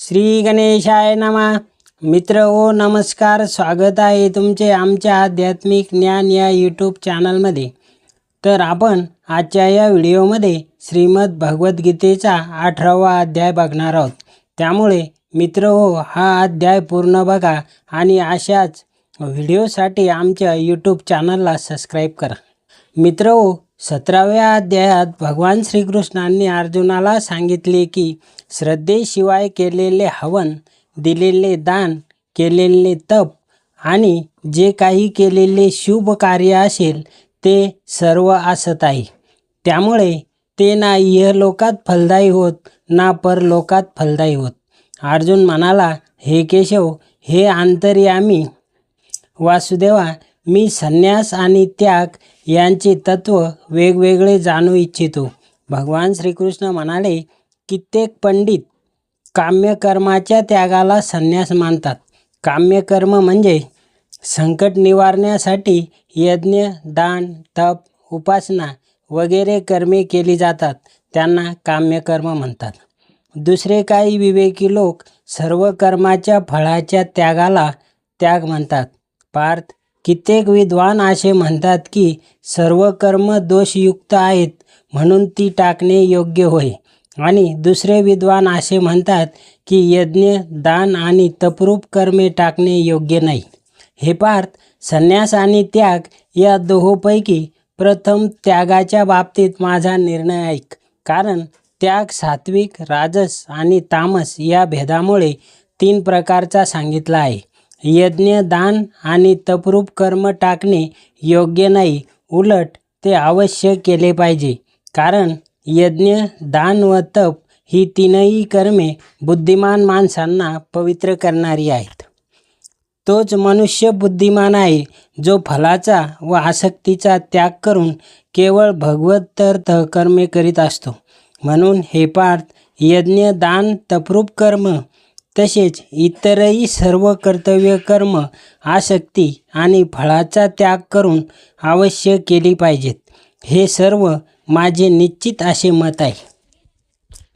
श्री गणेशाय नमा. मित्र ओ नमस्कार. स्वागत आहे तुमचे आमच्या आध्यात्मिक ज्ञान या यूट्यूब चॅनलमध्ये तर आपण आजच्या या व्हिडिओमध्ये श्रीमद भगवद्गीतेचा अठरावा अध्याय बघणार आहोत. त्यामुळे मित्र हो हा अध्याय पूर्ण बघा आणि अशाच व्हिडिओसाठी आमच्या यूट्यूब चॅनलला सबस्क्राईब करा. मित्र हो सतराव्या अध्यायात भगवान श्रीकृष्णांनी अर्जुनाला सांगितले की श्रद्धेशिवाय केलेले हवन दिलेले दान केलेले तप आणि जे काही केलेले शुभ कार्य असेल ते सर्व असत आहे. त्यामुळे ते ना इहलोकात फलदायी होत ना परलोकात फलदायी होत. अर्जुन म्हणाला हे केशव हे अंतर्यामी वासुदेवा मी संन्यास आणि त्याग यांचे तत्व वेगवेगळे जाणू इच्छितो. भगवान श्रीकृष्ण म्हणाले कित्येक पंडित काम्यकर्माच्या त्यागाला संन्यास मानतात. काम्यकर्म म्हणजे संकट निवारण्यासाठी यज्ञ दान तप उपासना वगैरे कर्मे केली जातात. त्यांना काम्यकर्म म्हणतात. दुसरे काही विवेकी लोक सर्व कर्माच्या फळाच्या त्यागाला त्याग म्हणतात. पार्थ कित्येक विद्वान असे म्हणतात की सर्व कर्म दोषयुक्त आहेत म्हणून ती टाकणे योग्य होय. आणि दुसरे विद्वान असे म्हणतात की यज्ञ दान आणि तपरूप कर्मे टाकणे योग्य नाही. हे पार्थ संन्यास आणि त्याग या दोहोपैकी प्रथम त्यागाच्या बाबतीत माझा निर्णय ऐक. कारण त्याग सात्विक राजस आणि तामस या भेदामुळे तीन प्रकारचा सांगितला आहे. यज्ञ दान आणि तपरूप कर्म टाकणे योग्य नाही. उलट ते अवश्य केले पाहिजे. कारण यज्ञ दान व तप ही तीनही कर्मे बुद्धिमान माणसांना पवित्र करणारी आहेत. तोच मनुष्य बुद्धिमान आहे जो फलाचा व आसक्तीचा त्याग करून केवळ भगवत कर्मे करीत असतो. म्हणून हे पार्थ यज्ञ दान तपरूप कर्म तसेच इतरही सर्व कर्तव्य कर्म आसक्ती आणि फळाचा त्याग करून अवश्य केली पाहिजेत. हे सर्व माझे निश्चित असे मत आहे.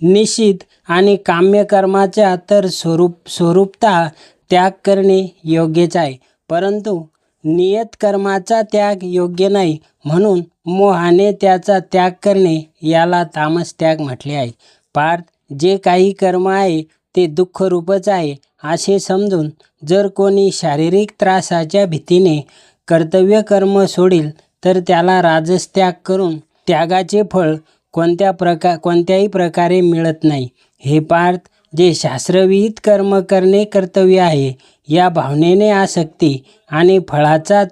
निश्चित आणि काम्यकर्माच्या तर स्वरूप स्वरूपता त्याग करणे योग्यच आहे. परंतु नियत कर्माचा त्याग योग्य नाही म्हणून मोहाने त्याचा त्याग करणे याला तामस त्याग म्हटले आहे. पार्थ जे काही कर्म आहे ते दुःखरूपच आहे असे समजून जर कोणी शारीरिक त्रासाच्या भीतीने कर्तव्य कर्म सोडील तर त्याला राजस्त्याग करून त्यागाचे फळ कोणत्या प्रका कोणत्याही प्रकारे मिळत नाही. हे पार्थ जे शास्त्रविहित कर्म करणे कर्तव्य आहे या भावनेने आसक्ती आणि फळाचा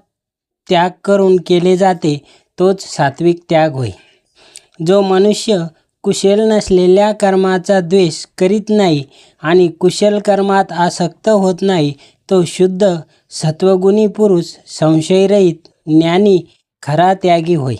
त्याग करून केले जाते तोच सात्विक त्याग होय. जो मनुष्य कुशल नसलेल्या कर्माचा द्वेष करीत नाही आणि कुशल कर्मात आसक्त होत नाही तो शुद्ध सत्वगुणी पुरुष संशयरहित ज्ञानी खरा त्यागी होय.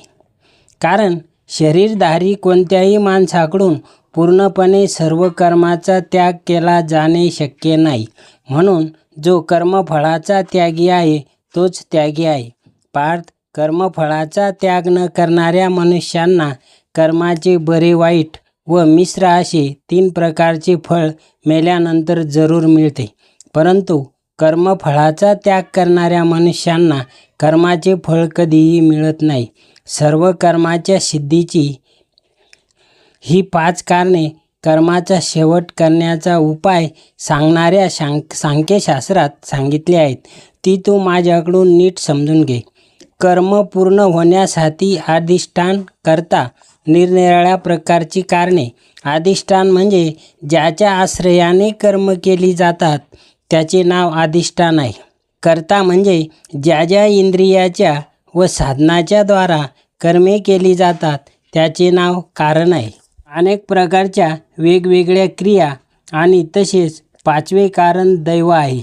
कारण शरीरधारी कोणत्याही माणसाकडून पूर्णपणे सर्व कर्माचा त्याग केला जाणे शक्य नाही. म्हणून जो कर्मफळाचा त्यागी आहे तोच त्यागी आहे. पार्थ कर्मफळाचा त्याग न करणाऱ्या मनुष्यांना कर्माचे बरे वाईट व मिश्र असे तीन प्रकारचे फळ मेल्यानंतर जरूर मिळते. परंतु कर्मफळाचा त्याग करणाऱ्या मनुष्यांना कर्माचे फळ कधीही मिळत नाही. सर्व कर्माच्या सिद्धीची ही पाच कारणे कर्माचा शेवट करण्याचा उपाय सांगणाऱ्या शां सांख्यशास्त्रात सांगितले आहेत. ती तू माझ्याकडून नीट समजून घे. कर्म पूर्ण होण्यासाठी अधिष्ठान करता निरनिराळ्या प्रकारची कारणे. अधिष्ठान म्हणजे ज्याच्या आश्रयाने कर्म केली जातात त्याचे नाव अधिष्ठान आहे. कर्ता म्हणजे ज्या ज्या इंद्रियाच्या व साधनाच्या द्वारा कर्मे केली जातात त्याचे नाव कारण आहे. अनेक प्रकारच्या वेगवेगळ्या क्रिया आणि तसेच पाचवे कारण दैव आहे.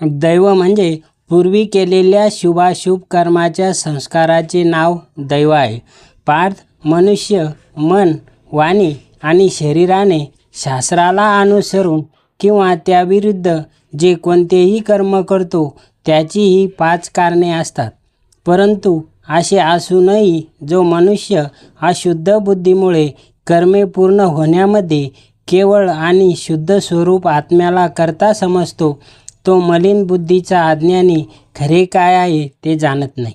दैव म्हणजे पूर्वी केलेल्या शुभाशुभ कर्माच्या संस्काराचे नाव दैव आहे. पार्थ मनुष्य मन वाणी आणि शरीराने शास्त्राला अनुसरून किंवा त्याविरुद्ध जे कोणतेही कर्म करतो त्याचीही पाच कारणे असतात. परंतु असे असूनही जो मनुष्य अशुद्ध बुद्धीमुळे कर्मे पूर्ण होण्यामध्ये केवळ आणि शुद्ध स्वरूप आत्म्याला करता समजतो तो मलिन बुद्धीचा अज्ञानी खरे काय आहे ते जाणत नाही.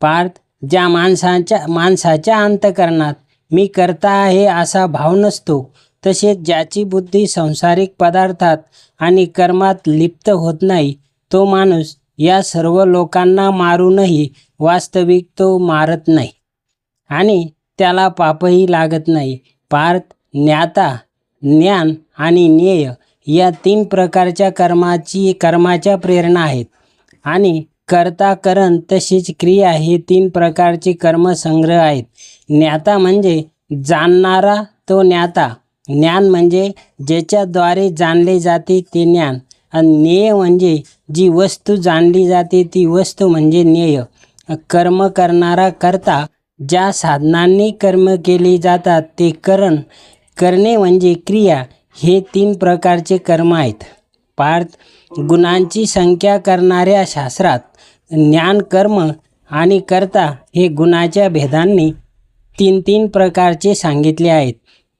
पार्थ ज्या माणसाच्या माणसाच्या अंतकरणात मी करता आहे असा भाव नसतो तसेच ज्याची बुद्धी संसारिक पदार्थात आणि कर्मात लिप्त होत नाही तो माणूस या सर्व लोकांना मारूनही वास्तविक तो मारत नाही. आणि त्याला पापही लागत नाही. पार्थ ज्ञाता ज्ञान आणि ज्ञेय या तीन प्रकारच्या कर्माची कर्माच्या प्रेरणा आहेत. आणि कर्ता करण तशीच क्रिया हे तीन प्रकारचे कर्मसंग्रह आहेत. ज्ञाता म्हणजे जाणणारा तो ज्ञाता. ज्ञान म्हणजे ज्याच्याद्वारे जाणले जाते ते ज्ञान. आणि ज्ञेय म्हणजे जी वस्तू जाणली जाते ती वस्तू म्हणजे ज्ञेय. कर्म करणारा करता ज्या साधनांनी कर्म केली जातात ते करण. करणे म्हणजे क्रिया. हे तीन प्रकारचे कर्म आहेत. पार्थ गुणांची संख्या करणाऱ्या शास्त्रात ज्ञान कर्म आणि कर्ता हे गुणाच्या भेदांनी तीन तीन प्रकारचे सांगितले आहेत.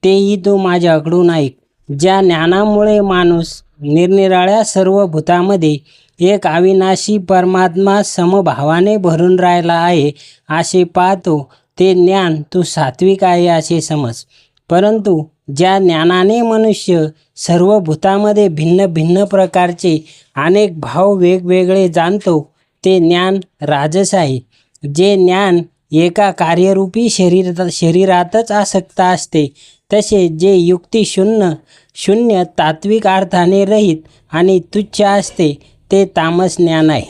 तेही तू माझ्याकडून ऐक. ज्या ज्ञानामुळे माणूस निरनिराळ्या सर्व भूतामध्ये एक अविनाशी परमात्मा समभावाने भरून राहिला आहे असे पाहतो ते ज्ञान तू सात्विक आहे असे समज. परंतु ज्या ज्ञानाने मनुष्य सर्व भूतामध्ये भिन्न भिन्न प्रकारचे अनेक भाव वेगवेगळे जाणतो ते ज्ञान राजस आहे. जे ज्ञान एका कार्यरूपी शरीर शरीरातच आसक्त असते तसे जे युक्ती शून्य शून्य तात्विक अर्थाने रहित आणि तुच्छ असते ते तामस ज्ञान आहे.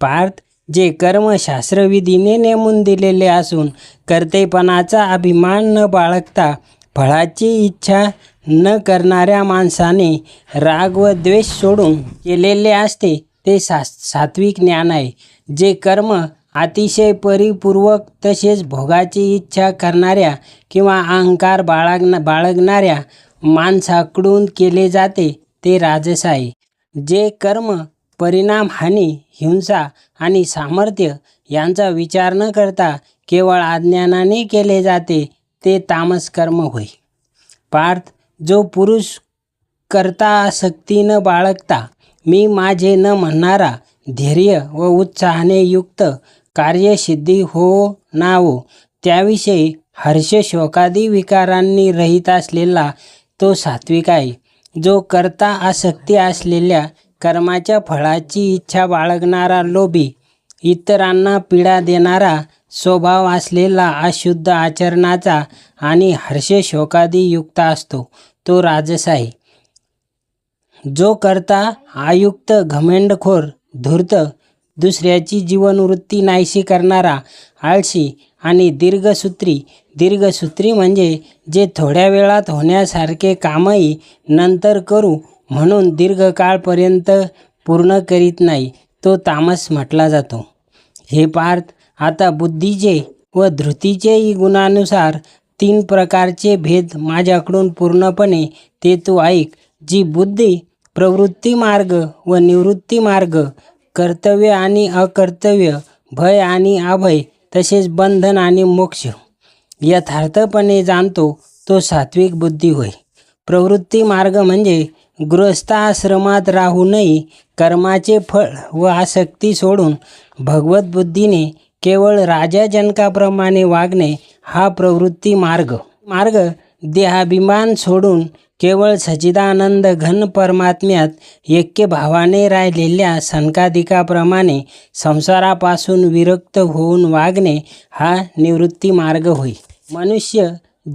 पार्थ जे कर्मशास्त्रविधीने नेमून दिलेले असून कर्तेपणाचा अभिमान न बाळगता फळाची इच्छा न करणाऱ्या माणसाने राग व द्वेष सोडून केलेले असते ते सा सात्विक ज्ञान आहे जे कर्म अतिशय परिपूर्वक तसेच भोगाची इच्छा करणाऱ्या किंवा अहंकार बाळगणा बाळगणाऱ्या माणसाकडून केले जाते ते राजस आहे. जे कर्म परिणाम हानी हिंसा आणि सामर्थ्य यांचा विचार न करता केवळ अज्ञानाने केले जाते ते तामस कर्म होय. पार्थ जो पुरुष करता आसक्ती न बाळगता मी माझे न म्हणणारा धैर्य व उत्साहाने युक्त कार्यसिद्धी हो नावो हो, त्याविषयी हर्ष शोकादी विकारांनी रहित असलेला तो सात्विक आहे जो करता आसक्ती असलेल्या कर्माच्या फळाची इच्छा बाळगणारा लोभी इतरांना पीडा देणारा स्वभाव असलेला अशुद्ध आचरणाचा आणि हर्ष शोकादी युक्त असतो तो राजस आहे जो करता आयुक्त घमेंडखोर धूर्त दुसऱ्याची जीवनवृत्ती नाहीशी करणारा आळशी आणि दीर्घसूत्री. दीर्घसूत्री म्हणजे जे थोड्या वेळात होण्यासारखे कामही नंतर करू म्हणून दीर्घकाळपर्यंत पूर्ण करीत नाही तो तामस म्हटला जातो. हे पार्थ आता बुद्धीचे व धृतीचेही गुणानुसार तीन प्रकारचे भेद माझ्याकडून पूर्णपणे ते तू ऐक. जी बुद्धी प्रवृत्ती मार्ग व निवृत्ती मार्ग कर्तव्य आणि अकर्तव्य भय आणि अभय तसेच बंधन आणि मोक्ष. यथार्थपणे जाणतो तो सात्विक बुद्धी होय. प्रवृत्ती मार्ग म्हणजे गृहस्थाश्रमात राहूनही कर्माचे फळ व आसक्ती सोडून भगवत बुद्धीने केवळ राजा जनकाप्रमाणे वागणे हा प्रवृत्ती मार्ग. मार्ग देहाभिमान सोडून केवळ सचिदानंद घन परमात्म्यात ऐक्य भावाने राहिलेल्या सनकादिकाप्रमाणे संसारापासून विरक्त होऊन वागणे हा निवृत्ती मार्ग होय. मनुष्य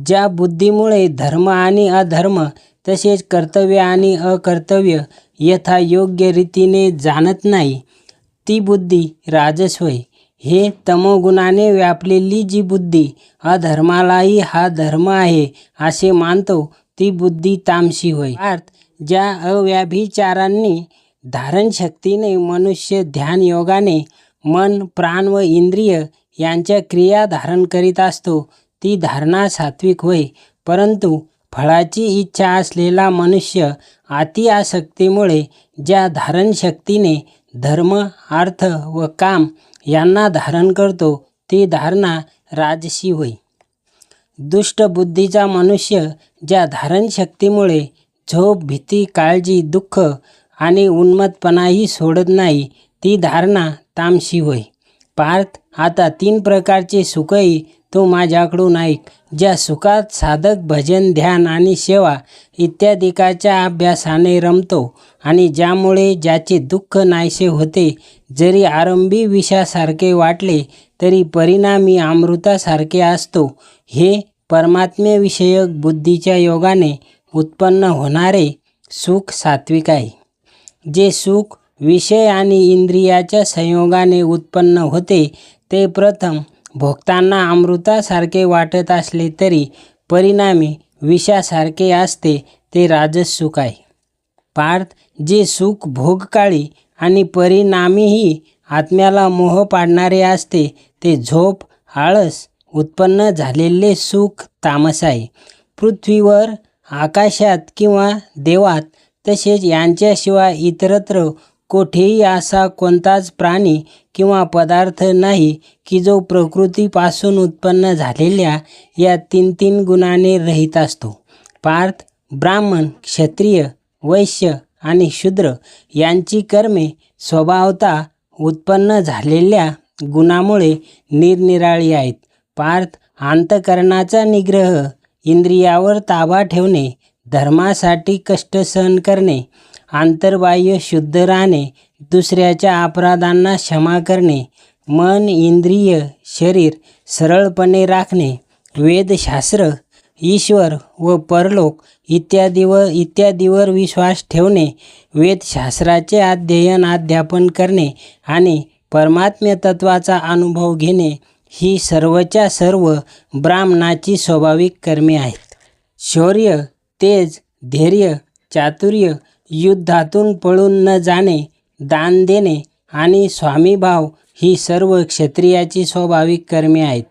ज्या बुद्धीमुळे धर्म आणि अधर्म तसेच कर्तव्य आणि अकर्तव्य यथा योग्य रीतीने जाणत नाही ती बुद्धी राजस होय. हे तमोगुणाने व्यापलेली जी बुद्धी अधर्मालाही हा धर्म आहे असे मानतो ती बुद्धी तामशी होय. अर्थ ज्या अव्याभिचारांनी धारणशक्तीने मनुष्य ध्यान योगाने मन प्राण व इंद्रिय यांच्या क्रिया धारण करीत असतो ती धारणा सात्विक होय. परंतु फळाची इच्छा असलेला मनुष्य अति आसक्तीमुळे ज्या धारणशक्तीने धर्म अर्थ व काम यांना धारण करतो ती धारणा राजसी होय. दुष्ट बुद्धीचा मनुष्य ज्या धारणशक्तीमुळे झोप भीती काळजी दुःख आणि उन्मत्तपणाही सोडत नाही ती धारणा तामशी होय. पार्थ आता तीन प्रकारचे सुखही तो माझ्याकडून ऐक. ज्या सुखात साधक भजन ध्यान आणि सेवा इत्यादिकाच्या अभ्यासाने रमतो आणि ज्यामुळे ज्याचे दुःख नाहीसे होते जरी आरंभी विषासारखे वाटले तरी परिणामी अमृतासारखे असतो. हे परमात्म्यविषयक बुद्धीच्या योगाने उत्पन्न होणारे सुख सात्विक आहे. जे सुख विषय आणि इंद्रियाच्या संयोगाने उत्पन्न होते ते प्रथम भोगताना अमृतासारखे वाटत असले तरी परिणामी विषासारखे असते ते राजस सुख आहे. पार्थ जे सुख भोगकाळी आणि परिणामीही आत्म्याला मोह पाडणारे असते ते झोप आळस उत्पन्न झालेले सुख तामस आहे. पृथ्वीवर आकाशात किंवा देवात तसेच यांच्याशिवाय इतरत्र कोठेही असा कोणताच प्राणी किंवा पदार्थ नाही की जो प्रकृतीपासून उत्पन्न झालेल्या या तीन तीन गुणाने रहित असतो. पार्थ ब्राह्मण क्षत्रिय वैश्य आणि शूद्र यांची कर्मे स्वभावता उत्पन्न झालेल्या गुणामुळे निरनिराळी आहेत. पार्थ अंतकरणाचा निग्रह इंद्रियावर ताबा ठेवणे धर्मासाठी कष्ट सहन करणे आंतरबाह्य शुद्ध राहणे दुसऱ्याच्या अपराधांना क्षमा करणे मन इंद्रिय शरीर सरळपणे राखणे वेदशास्त्र ईश्वर व परलोक इत्यादीवर इत्यादीवर विश्वास ठेवणे वेदशास्त्राचे अध्ययन अध्यापन करणे आणि परमात्म्य तत्वाचा अनुभव घेणे ही सर्वच्या सर्व ब्राह्मणाची स्वाभाविक कर्मे आहेत. शौर्य तेज धैर्य चातुर्य युद्धातून पळून न जाणे दान देणे आणि स्वामीभाव ही सर्व क्षत्रियाची स्वाभाविक कर्मे आहेत.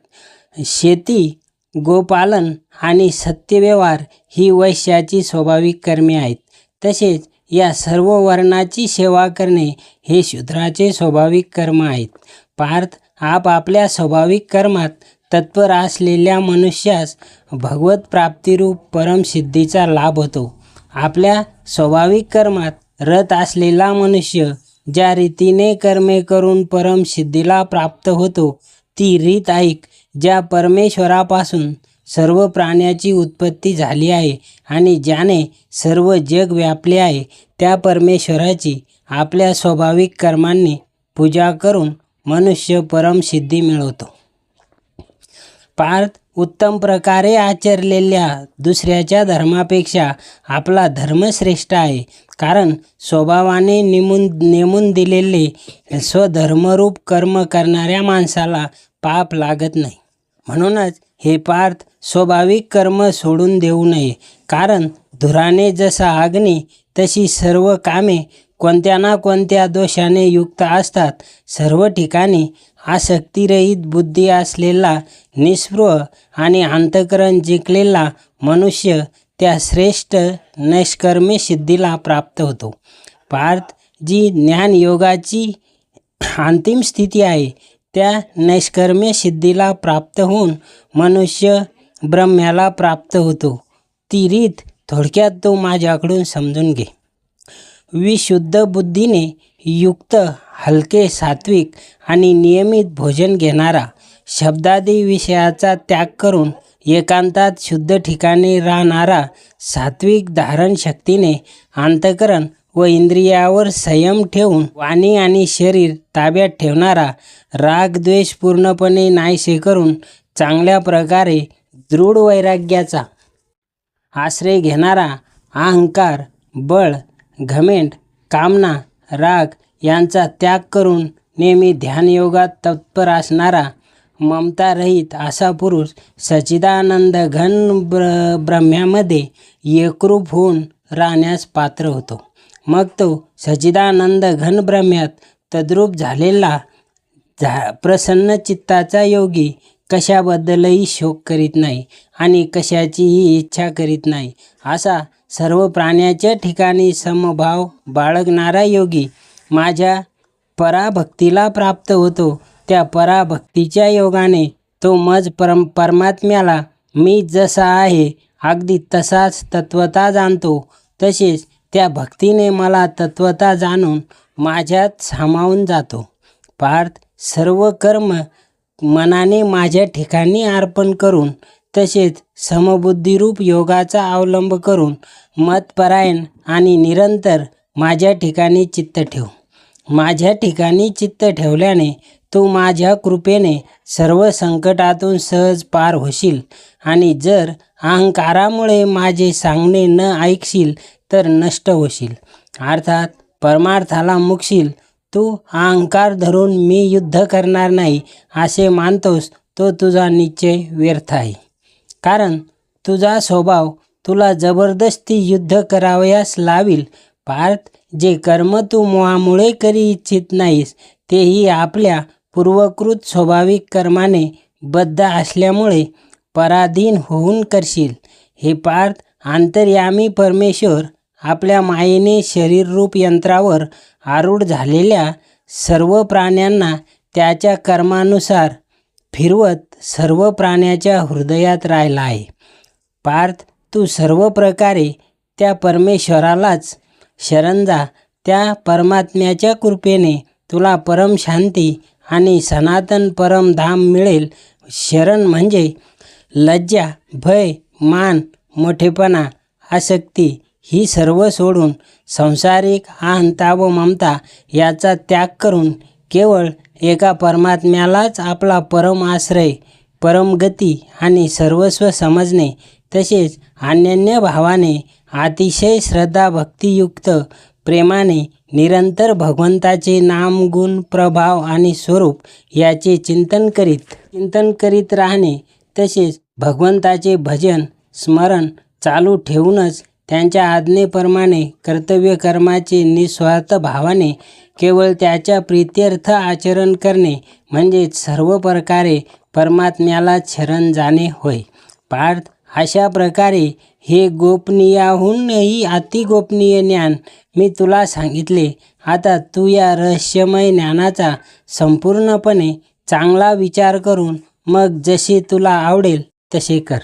शेती गोपालन आणि सत्यव्यवहार ही वैश्याची स्वाभाविक कर्मे आहेत. तसेच या सर्व वर्णाची सेवा करणे हे शूद्राचे स्वाभाविक कर्म आहेत. पार्थ आपापल्या स्वाभाविक कर्मात तत्पर असलेल्या मनुष्यास भगवत प्राप्तिरूप परमसिद्धीचा लाभ होतो. आपल्या स्वाभाविक कर्मात रत असलेला मनुष्य ज्या रीतीने कर्मे करून परमसिद्धीला प्राप्त होतो ती रीत ऐक ज्या परमेश्वरापासून सर्व प्राण्याची उत्पत्ती झाली आहे आणि ज्याने सर्व जग व्यापले आहे त्या परमेश्वराची आपल्या स्वाभाविक कर्मांनी पूजा करून मनुष्य परमसिद्धी मिळवतो. पार्थ उत्तम प्रकारे आचरलेल्या दुसऱ्याच्या धर्मापेक्षा आपला धर्म श्रेष्ठ आहे. कारण स्वभावाने नेमून नेमून दिलेले स्वधर्मरूप कर्म करणाऱ्या माणसाला पाप लागत नाही. म्हणूनच हे पार्थ स्वाभाविक कर्म सोडून देऊ नये. कारण धुराने जसा अग्नी तशी सर्व कामे कोणत्या ना कोणत्या दोषाने युक्त असतात. सर्व ठिकाणी आसक्तिरहित बुद्धी असलेला निस्पृह आणि अंतकरण जिंकलेला मनुष्य त्या श्रेष्ठ नैष्कर्मी सिद्धीला प्राप्त होतो. पार्थ जी ज्ञानयोगाची अंतिम स्थिती आहे त्या नैष्कर्म्य सिद्धीला प्राप्त होऊन मनुष्य ब्रह्म्याला प्राप्त होतो. ती रीत थोडक्यात तो माझ्याकडून समजून घे. विशुद्ध बुद्धीने युक्त हलके सात्विक आणि नियमित भोजन घेणारा शब्दादी विषयाचा त्याग करून एकांतात शुद्ध ठिकाणी राहणारा सात्विक धारणशक्तीने अंतकरण व इंद्रियावर संयम ठेवून वाणी आणि शरीर ताब्यात ठेवणारा राग द्वेष पूर्णपणे नाहीसे करून चांगल्या प्रकारे दृढ वैराग्याचा आश्रय घेणारा अहंकार बळ घमेंड कामना राग यांचा त्याग करून नेहमी ध्यानयोगात तत्पर असणारा ममतारहित असा पुरुष सचिदानंद घन ब्र ब्रह्म्यामध्ये एकरूप होऊन राहण्यास पात्र होतो. मग तो सचिदानंद घन ब्रह्म्यात तद्रूप झालेला झा प्रसन्न चित्ताचा योगी कशाबद्दलही शोक करीत नाही आणि कशाचीही इच्छा करीत नाही असा सर्व प्राण्याच्या ठिकाणी समभाव बाळगणारा योगी माझ्या पराभक्तीला प्राप्त होतो. त्या पराभक्तीच्या योगाने तो मज परम परमात्म्याला मी जसा आहे अगदी तसाच तत्वता जाणतो. तसेच त्या भक्तीने मला तत्वता जाणून माझ्यात सामावून जातो. पार्थ सर्व कर्म मनाने माझ्या ठिकाणी अर्पण करून तसेच समबुद्धीरूप योगाचा अवलंब करून मतपरायण आणि निरंतर माझ्या ठिकाणी चित्त ठेव. माझ्या ठिकाणी चित्त ठेवल्याने तू माझ्या कृपेने सर्व संकटातून सहज पार होशील आणि जर अहंकारामुळे माझे सांगणे न ऐकशील तर नष्ट होशील. अर्थात परमार्थाला मुकशील तू अहंकार धरून मी युद्ध करणार नाही असे मानतोस तो तुझा निश्चय व्यर्थ आहे. कारण तुझा स्वभाव तुला जबरदस्ती युद्ध करावयास लावील. पार्थ जे कर्म तू मोहामुळे करी इच्छित नाहीस तेही आपल्या पूर्वकृत स्वाभाविक कर्माने बद्ध असल्यामुळे पराधीन होऊन करशील. हे पार्थ आंतर्यामी परमेश्वर आपल्या मायेने शरीररूप यंत्रावर आरूढ झालेल्या सर्व प्राण्यांना त्याच्या कर्मानुसार फिरवत सर्व प्राण्याच्या हृदयात राहिला आहे. पार्थ तू सर्व प्रकारे त्या परमेश्वरालाच शरण जा त्या परमात्म्याच्या कृपेने तुला परम शांती आणि सनातन परमधाम मिळेल. शरण म्हणजे लज्जा भय मान मोठेपणा आसक्ती ही सर्व सोडून संसारिक अहंता व ममता याचा त्याग करून केवळ एका परमात्म्यालाच आपला परम आश्रय परमगती आणि सर्वस्व समजणे तसेच अन्यन्य भावाने अतिशय श्रद्धा भक्तियुक्त प्रेमाने निरंतर भगवंताचे नाम गुण प्रभाव आणि स्वरूप याचे चिंतन करीत चिंतन करीत राहणे तसेच भगवंताचे भजन स्मरण चालू ठेवूनच त्यांच्या आज्ञेप्रमाणे कर्तव्य कर्माचे निस्वार्थ भावाने केवळ त्याच्या प्रीत्यर्थ आचरण करणे म्हणजेच सर्व प्रकारे परमात्म्याला शरण जाणे होय. पार्थ अशा प्रकारे हे गोपनीयाहूनही अतिगोपनीय ज्ञान मी तुला सांगितले. आता तू या रहस्यमय ज्ञानाचा संपूर्णपणे चांगला विचार करून मग जसे तुला आवडेल तसे कर.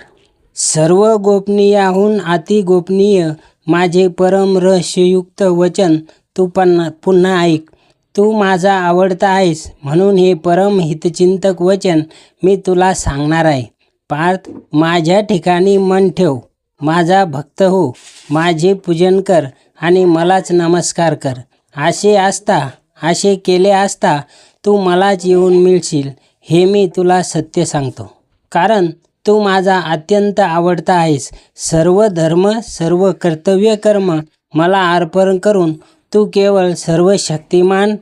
सर्व गोपनीयाहून अतिगोपनीय माझे परम रहस्ययुक्त वचन तू पण पुन्हा ऐक. तू माझा आवडता आहेस म्हणून हे परम हितचिंतक वचन मी तुला सांगणार आहे. पार्थ माझ्या ठिकाणी मन ठेव. माझा भक्त हो. माझे पूजन कर आणि मलाच नमस्कार कर. असे असता असे केले असता तू मलाच येऊन मिळशील हे मी तुला सत्य सांगतो. कारण तू माझा अत्यंत आवडता आहेस. सर्व धर्म सर्व कर्तव्य कर्म मला अर्पण करून तू केवळ सर्व शक्तिमान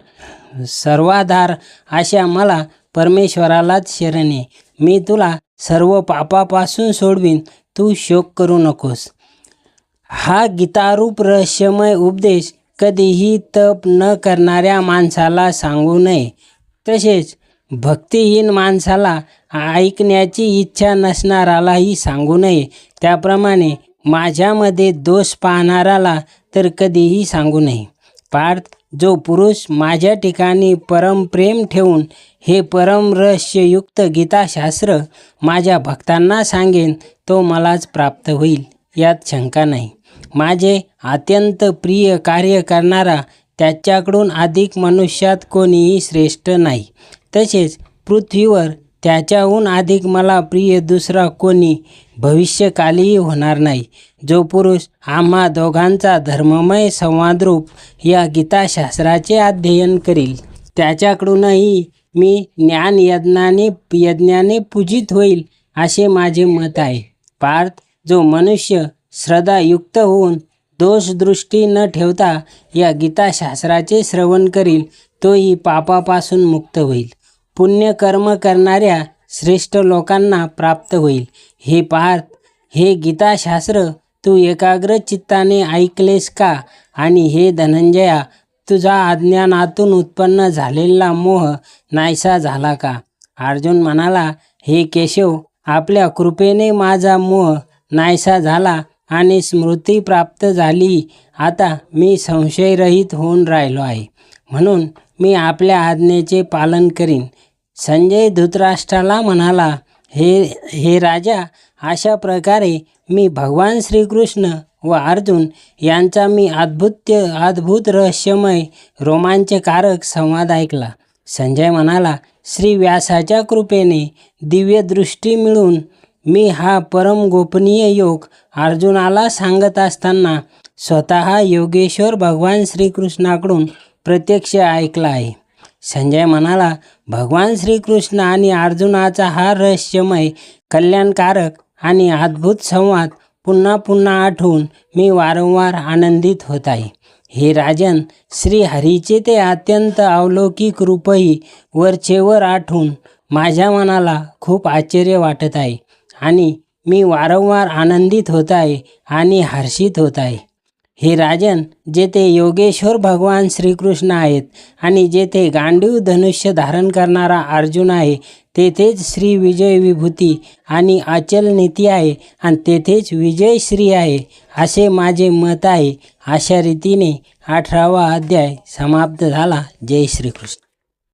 सर्वाधार अशा मला परमेश्वरालाच शरण. मी तुला सर्व पापापासून सोडवीन. तू शोक करू नकोस. हा गीतारूप रहस्यमय उपदेश कधीही तप न करणाऱ्या माणसाला सांगू नये. तसेच भक्तिहीन माणसाला ऐकण्याची इच्छा नसणारालाही सांगू नये. त्याप्रमाणे माझ्यामध्ये दोष पाहणाराला तर कधीही सांगू नये. पार्थ जो पुरुष माझ्या ठिकाणी परमप्रेम ठेवून हे परमरहस्ययुक्त गीताशास्त्र माझ्या भक्तांना सांगेन तो मलाच प्राप्त होईल यात शंका नाही. माझे अत्यंत प्रिय कार्य करणारा त्याच्याकडून अधिक मनुष्यात कोणीही श्रेष्ठ नाही. तसेच पृथ्वीवर त्याच्याहून अधिक मला प्रिय दुसरा कोणी भविष्यकालीही होणार नाही. जो पुरुष आम्हा दोघांचा धर्ममय संवादरूप या गीताशास्त्राचे अध्ययन करील. त्याच्याकडूनही मी ज्ञान यज्ञाने यज्ञाने पूजित होईल असे माझे मत आहे. पार्थ जो मनुष्य श्रद्धायुक्त होऊन दोषदृष्टी न ठेवता या गीताशास्त्राचे श्रवण करील तोही पापापासून मुक्त होईल. पुण्यकर्म करणाऱ्या श्रेष्ठ लोकांना प्राप्त होईल. हे पार्थ हे गीताशास्त्र तू एकाग्र चित्ताने ऐकलेस का? आणि हे धनंजया तुझा अज्ञानातून उत्पन्न झालेला मोह नाहीसा झाला का? अर्जुन म्हणाला हे केशव आपल्या कृपेने माझा मोह नाहीसा झाला आणि स्मृती प्राप्त झाली. आता मी संशयरहित होऊन राहिलो आहे. म्हणून मी आपल्या आज्ञेचे पालन करीन. संजय धृतराष्ट्राला म्हणाला हे हे राजा अशा प्रकारे मी भगवान श्रीकृष्ण व अर्जुन यांचा मी अद्भुत अद्भुत रहस्यमय रोमांचकारक संवाद ऐकला. संजय म्हणाला श्री व्यासाच्या कृपेने दिव्यदृष्टी मिळून मी हा परम गोपनीय योग अर्जुनाला सांगत असताना स्वतः योगेश्वर भगवान श्रीकृष्णाकडून प्रत्यक्ष ऐकला आहे. संजय म्हणाला भगवान श्रीकृष्ण आणि अर्जुनाचा हा रहस्यमय कल्याणकारक आणि अद्भुत संवाद पुन्हा पुन्हा आठवून मी वारंवार आनंदित होत आहे. हे राजन श्रीहरीचे ते अत्यंत अवलौकिक रूपही वरचेवर आठवून माझ्या मनाला खूप आश्चर्य वाटत आहे आणि मी वारंवार आनंदित होत आहे आणि हर्षित होत आहे. हे राजन जेथे योगेश्वर भगवान श्रीकृष्ण आहेत आणि जेथे गांडीव धनुष्य धारण करणारा अर्जुन आहे तेथेच श्री विजय विभूती आणि अचल नीती आहे आणि तेथेच विजय श्री आहे असे माझे मत आहे. अशा रीतीने अठरावा अध्याय समाप्त झाला. जय श्रीकृष्ण.